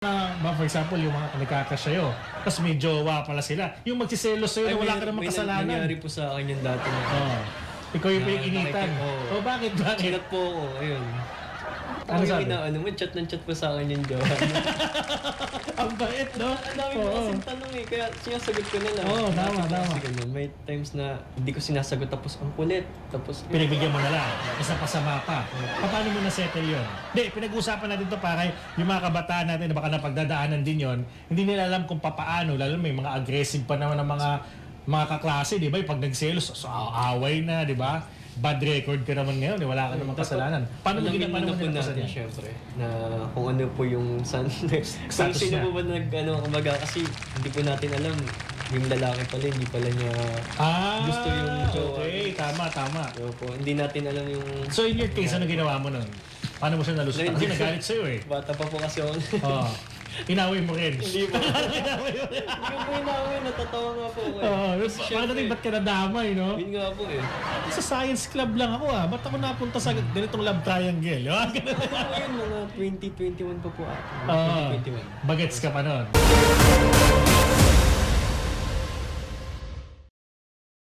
na, ba, for example, yung mga nagkakasyayo, tapos may jowa pala sila. Yung magsiselos sa'yo na wala ka namang may kasalanan. nangyari po sa akin yung dati. na- Oh. Ikaw yung Na- initan. nakiki- oo. Oh, bakit? Bakit? Chinat po ako, ayun. Ano sabi? sabi? Ano mo, chat ng chat po sa akin yung jowa. Bait, no? Ang dami po Oo. kasing tanong eh, kaya sinasagot ko na lang. Oo, tama, Kasi tama. ganun. May times na hindi ko sinasagot tapos ang kulit. Tapos, Pinagbigyan mo na lang. Isa pasama pa. Paano mo na-settle yun? Hindi, pinag-usapan natin to para yung mga kabataan natin na baka napagdadaanan din yon hindi nila alam kung papaano, lalo may mga aggressive pa naman ng mga mga kaklase, di ba? Yung Pag nagselos, so, away na, di ba? Bad record ka naman ngayon, eh, wala ka namang kasalanan. Paano mo ginawa muna mo po natin, syempre, na kung ano po yung san, kung sino niya. po ba nag, ano, kumbaga, kasi hindi po natin alam, yung lalaki pala, hindi pala niya, Ah, Gusto yung jowa. Okay, tama, tama. so po, hindi natin alam yung, So in your case, ano ginawa mo nun? Paano mo siya nalusutan? Kasi nagalit sa'yo eh. bata pa po kasi ako. Oo. Inaway mo rin. Hindi po. Hindi po inaaway, natatawa nga po ako eh. Oo. Syempre, natin ba't ka nadamay, no? Yun nga po eh. Sa science club lang ako ah. Ba't ako napunta sa ganitong love triangle? Ganun. Ano po yun, mga 2021 pa po ako. Oo. 2021. Bagets ka pa nun.